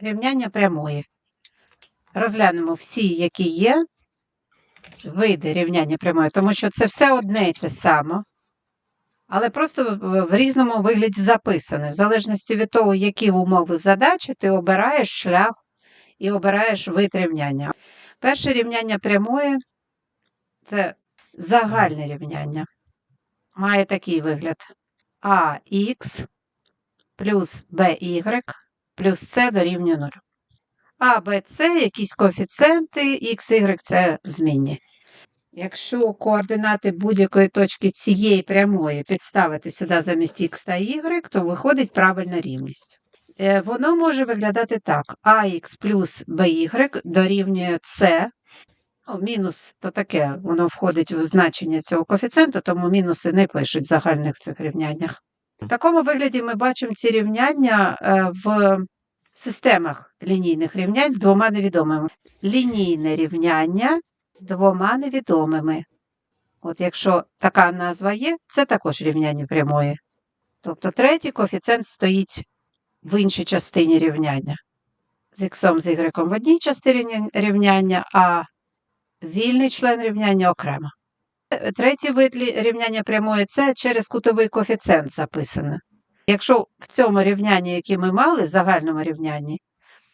рівняння прямої. Розглянемо всі, які є види рівняння прямої, тому що це все одне і те саме, але просто в, різному вигляді записане. В залежності від того, які умови в задачі, ти обираєш шлях і обираєш вид рівняння. Перше рівняння прямої це загальне рівняння. Має такий вигляд. ax плюс by плюс c дорівнює 0. А, Б, С якісь коефіцієнти, X, Y це змінні. Якщо координати будь-якої точки цієї прямої підставити сюди замість X та Y, то виходить правильна рівність. Е, Воно може виглядати так: AX плюс BY дорівнює С. Ну, мінус то таке, воно входить в значення цього коефіцієнта, тому мінуси не пишуть в загальних цих рівняннях. В такому вигляді ми бачимо ці рівняння е, в системах лінійних рівнянь з двома невідомими. Лінійне рівняння з двома невідомими. От якщо така назва є, це також рівняння прямої. Тобто третій коефіцієнт стоїть в іншій частині рівняння. З х з y в одній частині рівняння, а вільний член рівняння окремо. Третій вид рівняння прямої це через кутовий коефіцієнт записане. Якщо в цьому рівнянні, яке ми мали, загальному рівнянні,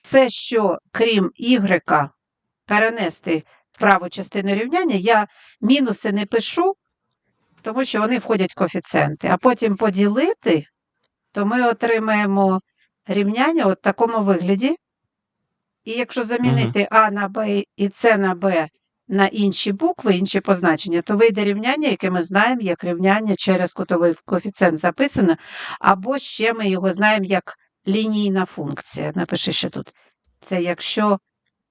все, що крім y, перенести в праву частину рівняння, я мінуси не пишу, тому що вони входять в коефіцієнти, а потім поділити, то ми отримаємо рівняння от в такому вигляді. І якщо замінити А на Б і С на Б на інші букви, інші позначення, то вийде рівняння, яке ми знаємо як рівняння через кутовий коефіцієнт записано, або ще ми його знаємо як лінійна функція. Напиши ще тут. Це якщо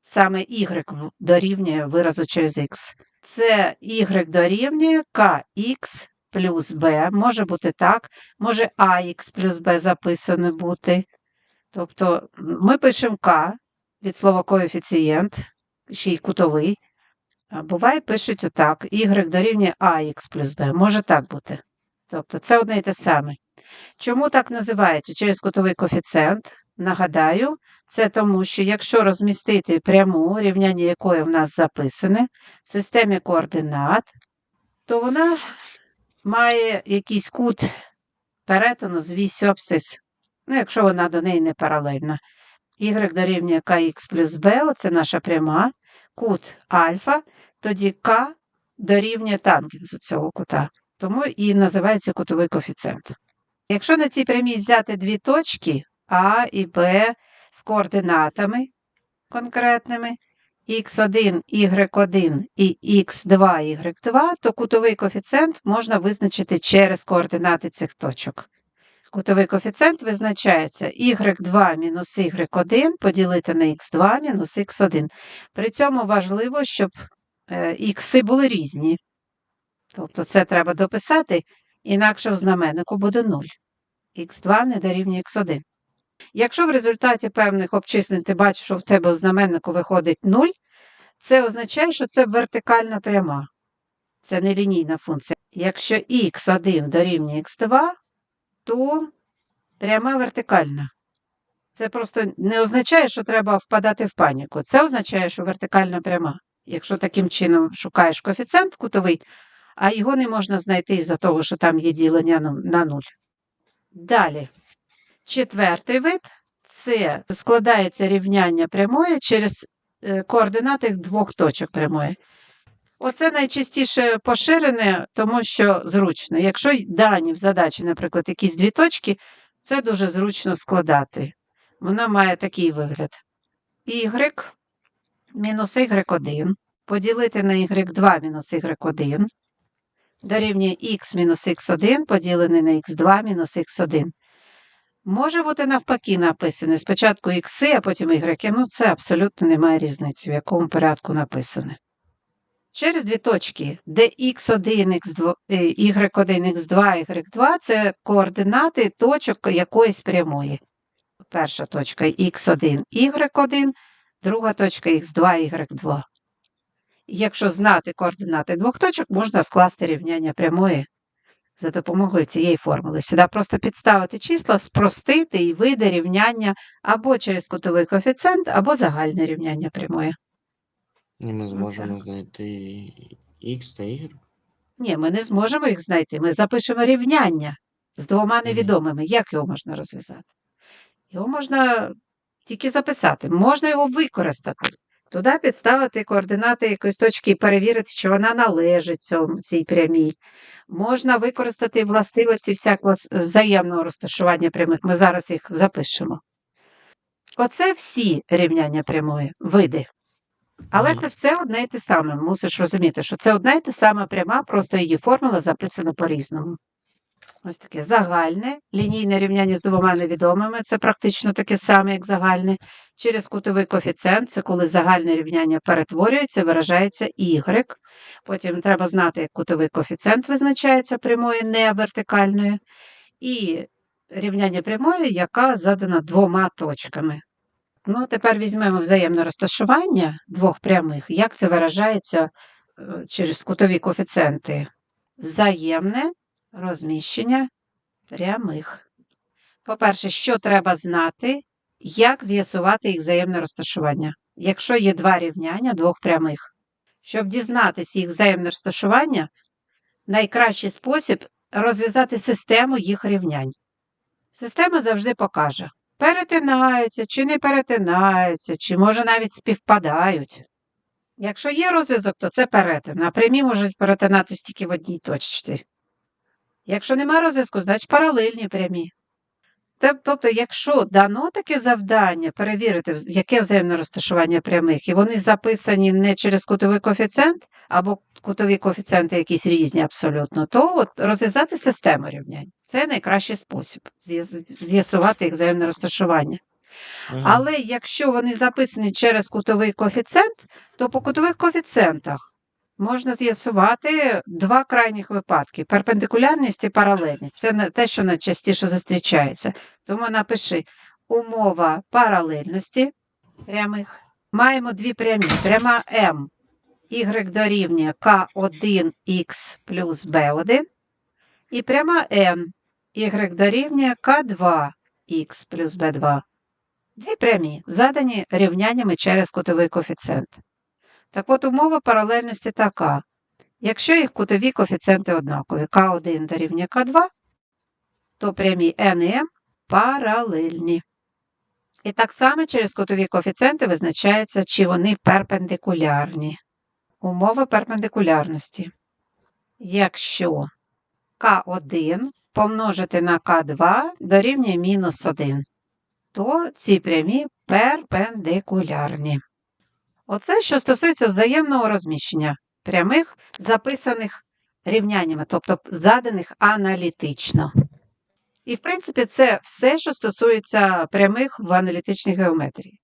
саме y дорівнює виразу через x. Це y дорівнює kx плюс b. Може бути так, може ax плюс b записано бути. Тобто ми пишемо k від слова коефіцієнт, ще й кутовий. Буває, пишуть отак: y дорівнює ax плюс b. Може так бути. Тобто це одне і те саме. Чому так називається? Через кутовий коефіцієнт. Нагадаю, це тому, що якщо розмістити пряму, рівняння якої в нас записане, в системі координат, то вона має якийсь кут перетину з вісю абсцис. Ну, якщо вона до неї не паралельна. y дорівнює kx плюс b, оце наша пряма, кут альфа, тоді k дорівнює тангенсу цього кута. Тому і називається кутовий коефіцієнт. Якщо на цій прямій взяти дві точки А і Б з координатами конкретними x1, y1 і x2, y2, то кутовий коефіцієнт можна визначити через координати цих точок. Кутовий коефіцієнт визначається y2 мінус y1 поділити на x2 мінус x1. При цьому важливо, щоб е, ікси були різні. Тобто це треба дописати, інакше в знаменнику буде 0. х2 не дорівнює х1. Якщо в результаті певних обчислень ти бачиш, що в тебе в знаменнику виходить 0, це означає, що це вертикальна пряма. Це не лінійна функція. Якщо х1 дорівнює х2, то пряма вертикальна. Це просто не означає, що треба впадати в паніку. Це означає, що вертикальна пряма. Якщо таким чином шукаєш коефіцієнт кутовий, а його не можна знайти із-за того, що там є ділення на- нуль. Далі. Четвертий вид це складається рівняння прямої через е, координати двох точок прямої. Оце найчастіше поширене, тому що зручно. Якщо дані в задачі, наприклад, якісь дві точки, це дуже зручно складати. Воно має такий вигляд. y мінус y1 поділити на y2 мінус y1 дорівнює x мінус x1 поділений на x2 мінус x1. Може бути навпаки написане. Спочатку ікси, а потім y. Ну, це абсолютно немає різниці, в якому порядку написане. Через дві точки, де x1, x2, е, y1, x2, y2 це координати точок якоїсь прямої. Перша точка x1, y1, друга точка x2, y2. Якщо знати координати двох точок, можна скласти рівняння прямої за допомогою цієї формули. Сюди просто підставити числа, спростити і вийде рівняння або через кутовий коефіцієнт, або загальне рівняння прямої. І ми зможемо знайти x та y. Ні, ми не зможемо їх знайти. Ми запишемо рівняння з двома невідомими. Як його можна розв'язати? Його можна тільки записати, можна його використати. Туди підставити координати якоїсь точки і перевірити, чи вона належить цьому, цій прямій. Можна використати властивості всякого взаємного розташування прямих. Ми зараз їх запишемо. Оце всі рівняння прямої, види. Але це все одне і те саме. Мусиш розуміти, що це одна і те сама пряма, просто її формула записана по-різному. Ось таке загальне, лінійне рівняння з двома невідомими, це практично таке саме, як загальне. Через кутовий коефіцієнт, це коли загальне рівняння перетворюється, виражається y. Потім треба знати, як кутовий коефіцієнт визначається прямою, не вертикальною. І рівняння прямої, яка задана двома точками. Ну, тепер візьмемо взаємне розташування двох прямих. Як це виражається е, через кутові коефіцієнти? Взаємне розміщення прямих. По-перше, що треба знати, як з'ясувати їх взаємне розташування, якщо є два рівняння двох прямих. Щоб дізнатися їх взаємне розташування, найкращий спосіб розв'язати систему їх рівнянь. Система завжди покаже, перетинаються чи не перетинаються, чи може навіть співпадають. Якщо є розв'язок, то це перетин, а прямі можуть перетинатися тільки в одній точці. Якщо нема розв'язку, значить паралельні прямі. Тоб- Тобто, якщо дано таке завдання перевірити, яке взаємне розташування прямих, і вони записані не через кутовий коефіцієнт, або кутові коефіцієнти якісь різні абсолютно, то от розв'язати систему рівнянь. Це найкращий спосіб з'ясувати їх взаємне розташування. Ага. Але якщо вони записані через кутовий коефіцієнт, то по кутових коефіцієнтах можна з'ясувати два крайніх випадки: перпендикулярність і паралельність. Це те, що найчастіше зустрічається. Тому напиши умова паралельності прямих. Маємо дві прямі. Пряма М y дорівнює К1х плюс b1 і пряма N y дорівнює К2х плюс b2. Дві прямі, задані рівняннями через кутовий коефіцієнт. Так от умова паралельності така. Якщо їх кутові коефіцієнти однакові, К1 дорівнює К2, то прямі N і M паралельні. І так само через кутові коефіцієнти визначається, чи вони перпендикулярні. Умова перпендикулярності. Якщо К1 помножити на К2 дорівнює мінус 1, то ці прямі перпендикулярні. Оце, що стосується взаємного розміщення прямих, записаних рівняннями, тобто заданих аналітично. І, в принципі, це все, що стосується прямих в аналітичній геометрії.